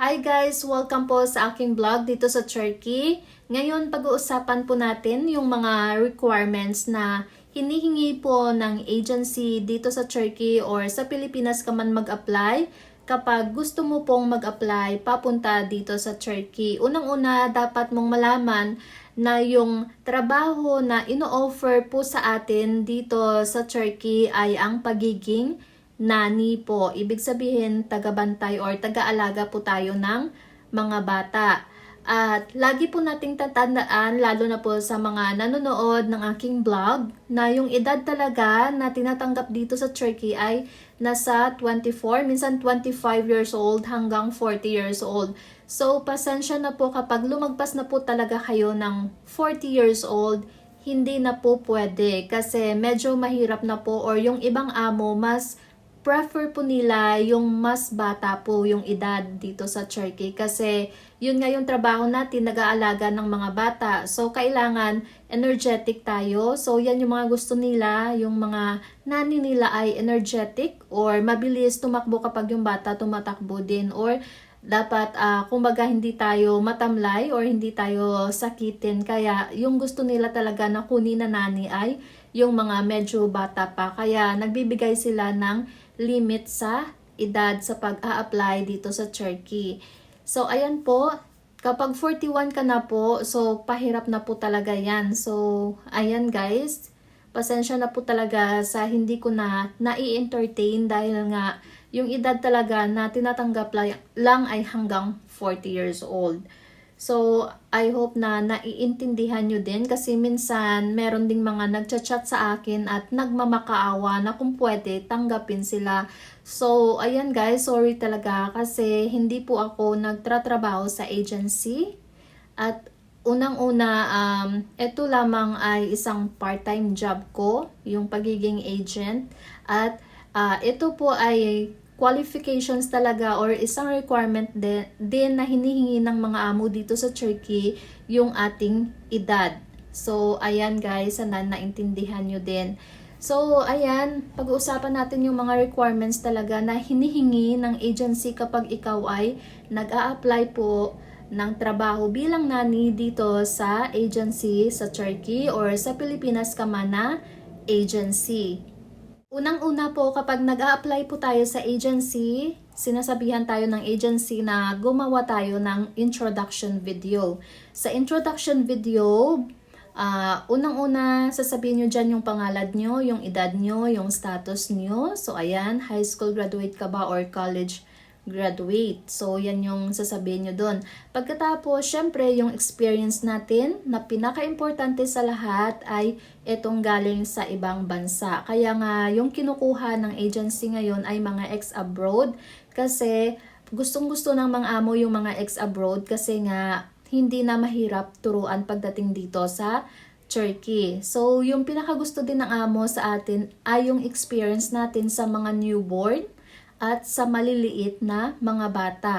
Hi guys! Welcome po sa aking vlog dito sa Turkey. Ngayon, pag-uusapan po natin yung mga requirements na hinihingi po ng agency dito sa Turkey or sa Pilipinas ka man mag-apply kapag gusto mo pong mag-apply papunta dito sa Turkey. Unang-una, dapat mong malaman na yung trabaho na ino-offer po sa atin dito sa Turkey ay ang pagiging nani po. Ibig sabihin, tagabantay or tagaalaga po tayo ng mga bata. At lagi po nating tatandaan, lalo na po sa mga nanonood ng aking vlog, na yung edad talaga na tinatanggap dito sa Turkey ay nasa 24, minsan 25 years old hanggang 40 years old. So, pasensya na po kapag lumagpas na po talaga kayo ng 40 years old, hindi na po pwede kasi medyo mahirap na po or yung ibang amo mas prefer po nila yung mas bata po yung edad dito sa Turkey kasi yun nga yung trabaho natin, nag-aalaga ng mga bata. So, kailangan energetic tayo. So, yan yung mga gusto nila, yung mga nani nila ay energetic or mabilis tumakbo kapag yung bata tumatakbo din or dapat uh, kumbaga hindi tayo matamlay or hindi tayo sakitin. Kaya yung gusto nila talaga na kunin na nani ay yung mga medyo bata pa. Kaya nagbibigay sila ng limit sa edad sa pag-a-apply dito sa Turkey. So, ayan po. Kapag 41 ka na po, so pahirap na po talaga yan. So, ayan guys. Pasensya na po talaga sa hindi ko na nai-entertain dahil nga yung edad talaga na tinatanggap lang ay hanggang 40 years old. So, I hope na naiintindihan nyo din kasi minsan meron ding mga nagchat-chat sa akin at nagmamakaawa na kung pwede tanggapin sila. So, ayan guys, sorry talaga kasi hindi po ako nagtratrabaho sa agency at unang-una, um, ito lamang ay isang part-time job ko, yung pagiging agent at uh, ito po ay qualifications talaga or isang requirement din, din na hinihingi ng mga amo dito sa Turkey yung ating edad. So, ayan guys, sana naintindihan nyo din. So, ayan, pag-uusapan natin yung mga requirements talaga na hinihingi ng agency kapag ikaw ay nag-a-apply po ng trabaho bilang nani dito sa agency sa Turkey or sa Pilipinas ka man na agency. Unang-una po, kapag nag apply po tayo sa agency, sinasabihan tayo ng agency na gumawa tayo ng introduction video. Sa introduction video, uh, unang-una, sasabihin nyo dyan yung pangalan nyo, yung edad nyo, yung status nyo. So, ayan, high school graduate ka ba or college graduate. So, yan yung sasabihin nyo doon. Pagkatapos, syempre, yung experience natin na pinaka-importante sa lahat ay itong galing sa ibang bansa. Kaya nga, yung kinukuha ng agency ngayon ay mga ex-abroad kasi gustong-gusto ng mga amo yung mga ex-abroad kasi nga hindi na mahirap turuan pagdating dito sa Turkey. So, yung pinakagusto din ng amo sa atin ay yung experience natin sa mga newborn at sa maliliit na mga bata.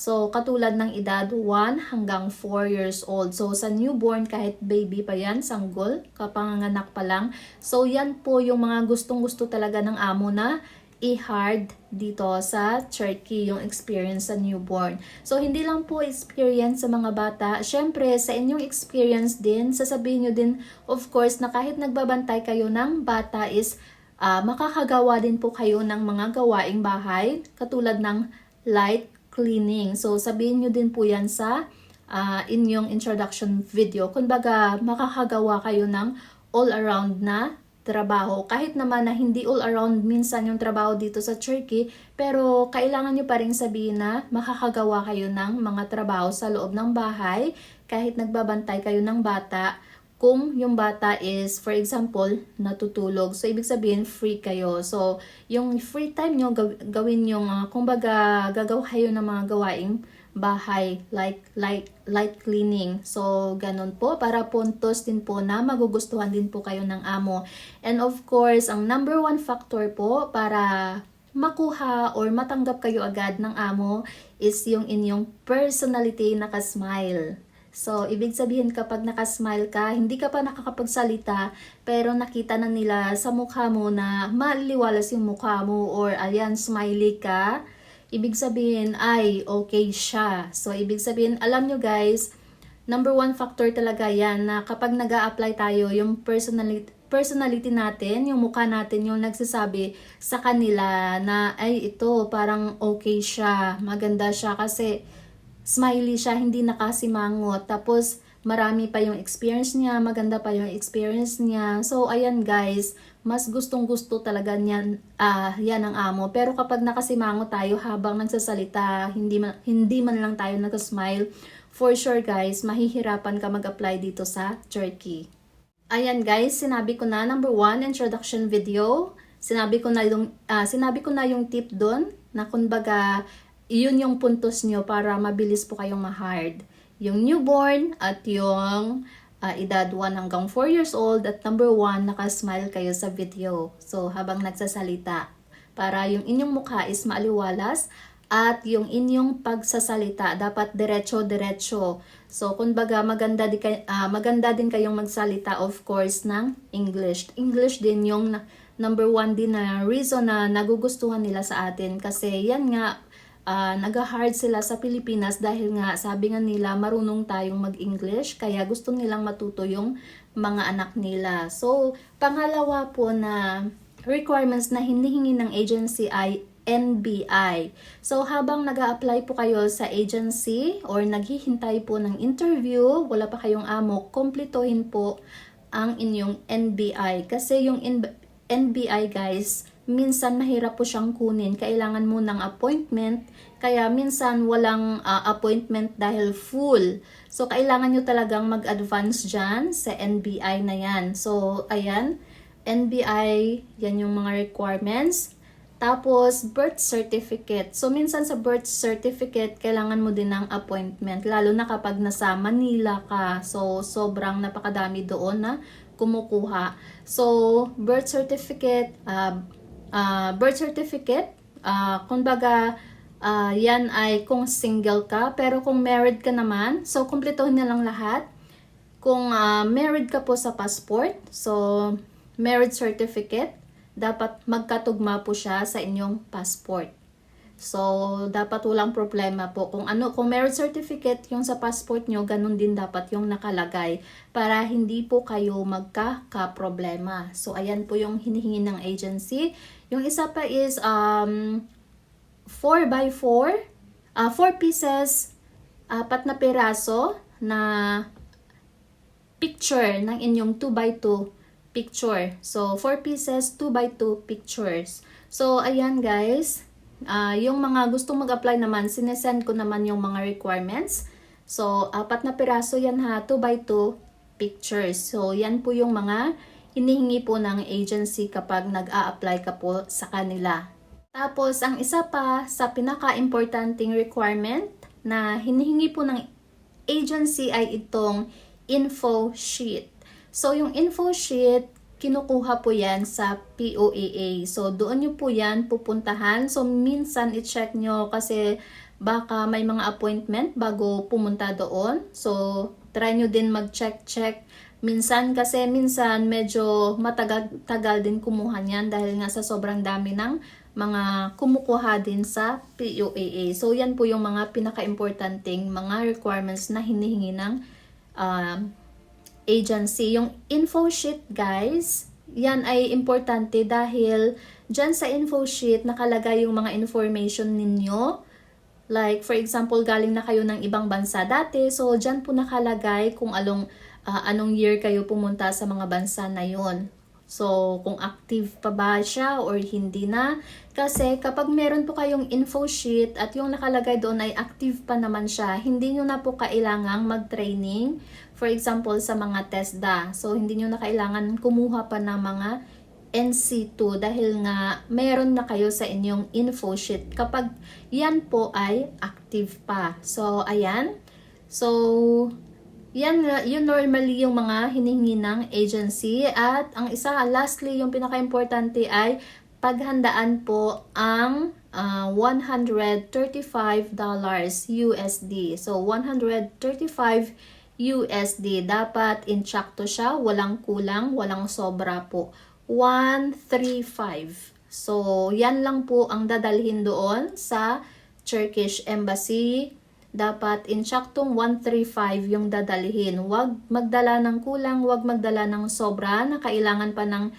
So, katulad ng edad 1 hanggang 4 years old. So, sa newborn, kahit baby pa yan, sanggol, kapanganak pa lang. So, yan po yung mga gustong-gusto talaga ng amo na i-hard dito sa Turkey, yung experience sa newborn. So, hindi lang po experience sa mga bata. Siyempre, sa inyong experience din, sasabihin nyo din, of course, na kahit nagbabantay kayo ng bata is uh, makakagawa din po kayo ng mga gawaing bahay katulad ng light cleaning. So sabihin nyo din po yan sa uh, inyong introduction video. Kung baga makakagawa kayo ng all around na trabaho. Kahit naman na hindi all around minsan yung trabaho dito sa Turkey, pero kailangan nyo pa rin sabihin na makakagawa kayo ng mga trabaho sa loob ng bahay kahit nagbabantay kayo ng bata kung yung bata is, for example, natutulog. So, ibig sabihin, free kayo. So, yung free time nyo, gawin yung, uh, kumbaga, gagawa kayo ng mga gawaing bahay, like light, light cleaning. So, ganun po, para puntos din po na magugustuhan din po kayo ng amo. And of course, ang number one factor po para makuha or matanggap kayo agad ng amo is yung inyong personality nakasmile. So, ibig sabihin kapag nakasmile ka, hindi ka pa nakakapagsalita, pero nakita na nila sa mukha mo na maliwalas yung mukha mo or ayan, smiley ka, ibig sabihin ay okay siya. So, ibig sabihin, alam nyo guys, number one factor talaga yan na kapag nag apply tayo, yung personality, personality natin, yung mukha natin, yung nagsasabi sa kanila na, ay, ito, parang okay siya, maganda siya kasi smiley siya, hindi nakasimangot. Tapos, marami pa yung experience niya, maganda pa yung experience niya. So, ayan guys, mas gustong gusto talaga niyan, ah, yan ang amo. Pero kapag nakasimango tayo habang nagsasalita, hindi man, hindi man lang tayo nag-smile, for sure guys, mahihirapan ka mag-apply dito sa Turkey. Ayan guys, sinabi ko na number one, introduction video. Sinabi ko na yung, ah, sinabi ko na yung tip doon na kumbaga, yun yung puntos nyo para mabilis po kayong ma-hard. Yung newborn at yung ah, edad 1 hanggang 4 years old at number 1, nakasmile kayo sa video. So, habang nagsasalita. Para yung inyong mukha is maaliwalas at yung inyong pagsasalita dapat diretso-diretso. So, kumbaga maganda, di kay, ah, maganda din kayong magsalita of course ng English. English din yung number one din na reason na nagugustuhan nila sa atin kasi yan nga uh, nag-hard sila sa Pilipinas dahil nga sabi nga nila marunong tayong mag-English kaya gusto nilang matuto yung mga anak nila. So, pangalawa po na requirements na hinihingi ng agency ay NBI. So, habang nag apply po kayo sa agency or naghihintay po ng interview, wala pa kayong amo, kompletohin po ang inyong NBI. Kasi yung NBI guys, minsan mahirap po siyang kunin. Kailangan mo ng appointment, kaya minsan walang uh, appointment dahil full. So, kailangan nyo talagang mag-advance dyan sa NBI na yan. So, ayan, NBI, yan yung mga requirements. Tapos, birth certificate. So, minsan sa birth certificate, kailangan mo din ng appointment. Lalo na kapag nasa Manila ka. So, sobrang napakadami doon na kumukuha. So, birth certificate, uh, uh, birth certificate, uh, kumbaga, uh, yan ay kung single ka, pero kung married ka naman, so kumpletohin na lang lahat. Kung uh, married ka po sa passport, so marriage certificate, dapat magkatugma po siya sa inyong passport. So, dapat walang problema po. Kung ano, kung marriage certificate yung sa passport nyo, ganun din dapat yung nakalagay para hindi po kayo magkaka-problema. So, ayan po yung hinihingi ng agency. Yung isa pa is um, 4 by 4 uh, 4 pieces, apat na piraso na picture ng inyong 2 by 2 picture. So, 4 pieces, 2 by 2 pictures. So, ayan guys Uh, yung mga gustong mag-apply naman, sinesend ko naman yung mga requirements. So, apat na piraso yan ha, 2 by 2 pictures. So, yan po yung mga hinihingi po ng agency kapag nag-a-apply ka po sa kanila. Tapos, ang isa pa sa pinaka-importanting requirement na hinihingi po ng agency ay itong info sheet. So, yung info sheet, kinukuha po yan sa POAA. So, doon nyo po yan pupuntahan. So, minsan i-check nyo kasi baka may mga appointment bago pumunta doon. So, try nyo din mag-check-check. Minsan kasi minsan medyo matagal-tagal din kumuha niyan dahil nga sa sobrang dami ng mga kumukuha din sa POAA. So, yan po yung mga pinaka-importanting mga requirements na hinihingi ng uh, agency. Yung info sheet guys, yan ay importante dahil dyan sa info sheet nakalagay yung mga information ninyo. Like for example, galing na kayo ng ibang bansa dati. So dyan po nakalagay kung along, uh, anong year kayo pumunta sa mga bansa na yon. So, kung active pa ba siya or hindi na. Kasi kapag meron po kayong info sheet at yung nakalagay doon ay active pa naman siya, hindi nyo na po kailangang mag-training. For example, sa mga TESDA. So, hindi nyo na kailangan kumuha pa ng mga NC2 dahil nga meron na kayo sa inyong info sheet kapag yan po ay active pa. So, ayan. So, yan, yun normally yung mga hinihingi ng agency. At ang isa, lastly, yung pinaka-importante ay paghandaan po ang uh, $135 USD. So, 135 USD. Dapat inchakto siya, walang kulang, walang sobra po. 135. So, yan lang po ang dadalhin doon sa Turkish Embassy, dapat insaktong 135 yung dadalhin. Huwag magdala ng kulang, huwag magdala ng sobra na kailangan pa ng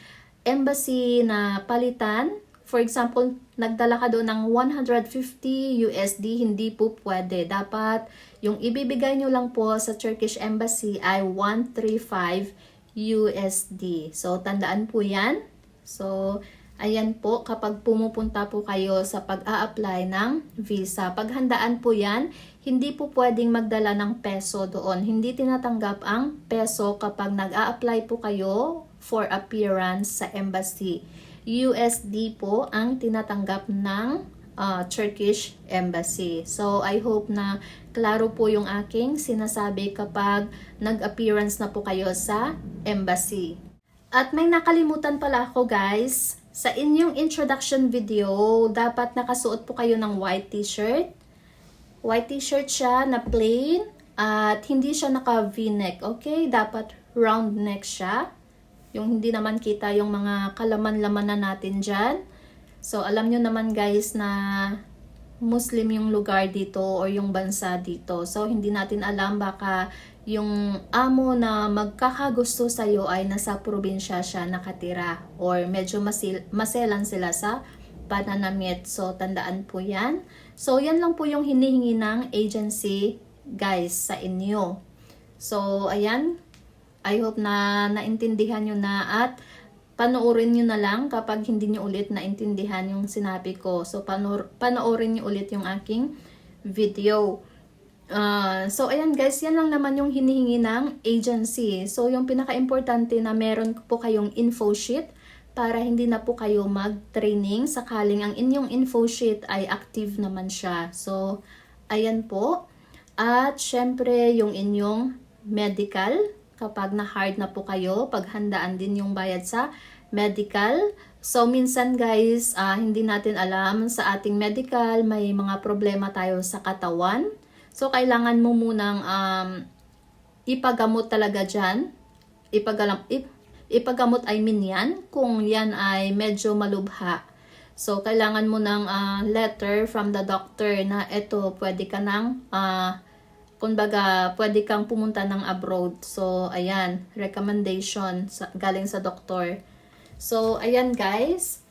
embassy na palitan. For example, nagdala ka doon ng 150 USD, hindi po pwede. Dapat yung ibibigay nyo lang po sa Turkish Embassy ay 135 USD. So, tandaan po yan. So, ayan po, kapag pumupunta po kayo sa pag-a-apply ng visa, paghandaan po yan, hindi po pwedeng magdala ng peso doon. Hindi tinatanggap ang peso kapag nag-a-apply po kayo for appearance sa embassy. USD po ang tinatanggap ng uh, Turkish Embassy. So, I hope na klaro po yung aking sinasabi kapag nag-appearance na po kayo sa embassy. At may nakalimutan pala ako guys. Sa inyong introduction video, dapat nakasuot po kayo ng white t-shirt. White t-shirt siya na plain at hindi siya naka v-neck. Okay? Dapat round neck siya. Yung hindi naman kita yung mga kalaman-laman na natin dyan. So, alam nyo naman guys na Muslim yung lugar dito or yung bansa dito. So, hindi natin alam baka yung amo na magkakagusto sa'yo ay nasa probinsya siya nakatira or medyo masil- maselan sila sa pananamit. So, tandaan po yan. So, yan lang po yung hinihingi ng agency guys sa inyo. So, ayan. I hope na naintindihan nyo na at panoorin nyo na lang kapag hindi nyo ulit naintindihan yung sinabi ko. So, panoor panoorin nyo ulit yung aking video. Uh, so, ayan guys, yan lang naman yung hinihingi ng agency. So, yung pinaka-importante na meron po kayong info sheet para hindi na po kayo mag-training sakaling ang inyong info sheet ay active naman siya. So, ayan po. At syempre, yung inyong medical, kapag na-hard na po kayo, paghandaan din yung bayad sa medical. So, minsan guys, ah, hindi natin alam sa ating medical, may mga problema tayo sa katawan. So, kailangan mo munang um, ipagamot talaga dyan. Ipagalam, ip, ipagamot I mean yan, kung yan ay medyo malubha. So, kailangan mo ng ah, letter from the doctor na ito, pwede ka nang ah, kumbaga, pwede kang pumunta ng abroad. So, ayan, recommendation sa, galing sa doktor. So, ayan guys.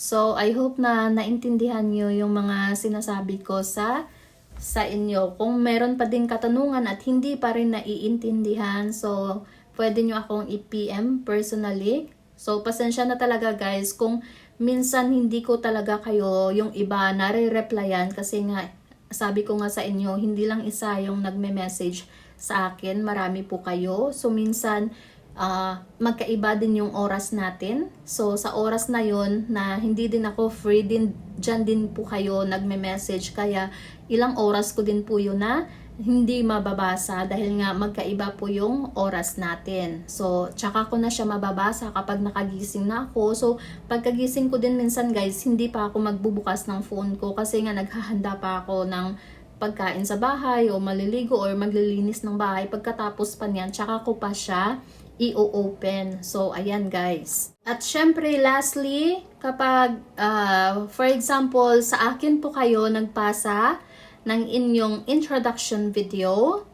So, I hope na naintindihan nyo yung mga sinasabi ko sa sa inyo. Kung meron pa din katanungan at hindi pa rin naiintindihan, so, pwede nyo akong i-PM personally. So, pasensya na talaga guys kung minsan hindi ko talaga kayo yung iba nare-replyan kasi nga sabi ko nga sa inyo, hindi lang isa yung nagme-message sa akin, marami po kayo. So minsan, uh, magkaiba din yung oras natin. So sa oras na yon na hindi din ako free din, dyan din po kayo nagme-message. Kaya ilang oras ko din po yun na hindi mababasa dahil nga magkaiba po yung oras natin. So, tsaka ko na siya mababasa kapag nakagising na ako. So, pagkagising ko din minsan guys, hindi pa ako magbubukas ng phone ko kasi nga naghahanda pa ako ng pagkain sa bahay o maliligo or maglilinis ng bahay. Pagkatapos pa niyan, tsaka ko pa siya i-open. So, ayan guys. At syempre, lastly, kapag, uh, for example, sa akin po kayo nagpasa, ng inyong introduction video.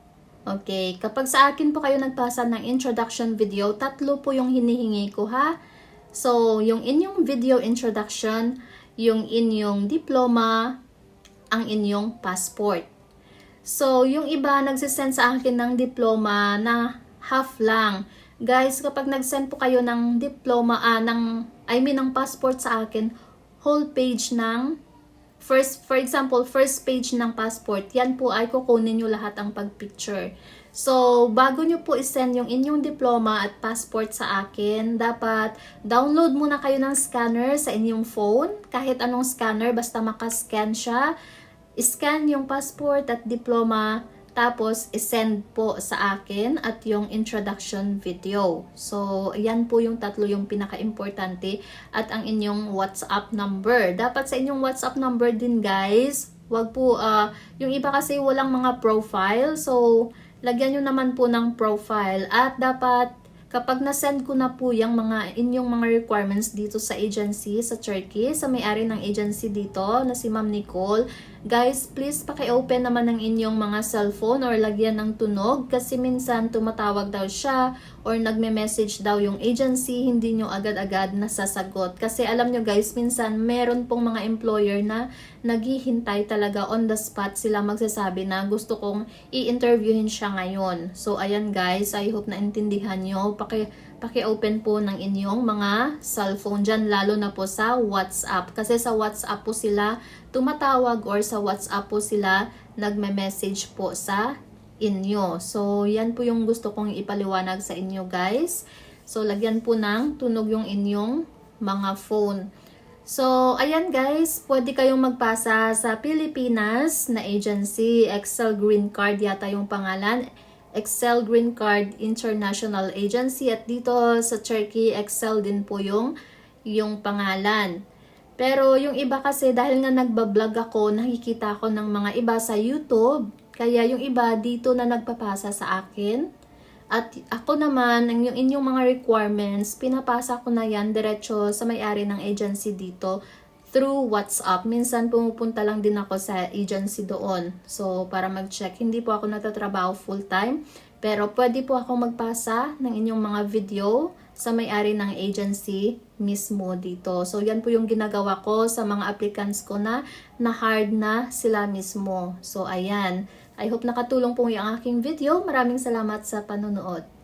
Okay, kapag sa akin po kayo nagpasa ng introduction video, tatlo po yung hinihingi ko ha. So, yung inyong video introduction, yung inyong diploma, ang inyong passport. So, yung iba nagsisend sa akin ng diploma na half lang. Guys, kapag nagsend po kayo ng diploma, ah, ng, I mean, ng passport sa akin, whole page ng First, for example, first page ng passport, yan po ay kukunin nyo lahat ang pagpicture. So, bago nyo po isend yung inyong diploma at passport sa akin, dapat download muna kayo ng scanner sa inyong phone. Kahit anong scanner, basta makascan siya. Scan yung passport at diploma tapos, isend po sa akin at yung introduction video. So, yan po yung tatlo yung pinaka-importante at ang inyong WhatsApp number. Dapat sa inyong WhatsApp number din guys, wag po, uh, yung iba kasi walang mga profile. So, lagyan nyo naman po ng profile at dapat kapag na-send ko na po yung mga inyong mga requirements dito sa agency sa Turkey, sa may-ari ng agency dito na si Ma'am Nicole, Guys, please paki-open naman ng inyong mga cellphone or lagyan ng tunog kasi minsan tumatawag daw siya or nagme-message daw yung agency, hindi nyo agad-agad nasasagot. Kasi alam nyo guys, minsan meron pong mga employer na naghihintay talaga on the spot sila magsasabi na gusto kong i-interviewin siya ngayon. So ayan guys, I hope na intindihan nyo. Paki, paki-open po ng inyong mga cellphone dyan, lalo na po sa WhatsApp. Kasi sa WhatsApp po sila tumatawag or sa WhatsApp po sila nagme-message po sa inyo. So, yan po yung gusto kong ipaliwanag sa inyo guys. So, lagyan po ng tunog yung inyong mga phone. So, ayan guys, pwede kayong magpasa sa Pilipinas na agency, Excel Green Card yata yung pangalan. Excel Green Card International Agency at dito sa Turkey, Excel din po yung, yung pangalan. Pero yung iba kasi dahil nga nagbablog ako, nakikita ko ng mga iba sa YouTube. Kaya yung iba dito na nagpapasa sa akin. At ako naman, ang yung inyong mga requirements, pinapasa ko na yan diretso sa may-ari ng agency dito through WhatsApp. Minsan pumupunta lang din ako sa agency doon. So, para mag-check. Hindi po ako natatrabaho full-time. Pero pwede po ako magpasa ng inyong mga video sa may-ari ng agency mismo dito. So, yan po yung ginagawa ko sa mga applicants ko na na-hard na sila mismo. So, ayan. I hope nakatulong po yung aking video. Maraming salamat sa panonood.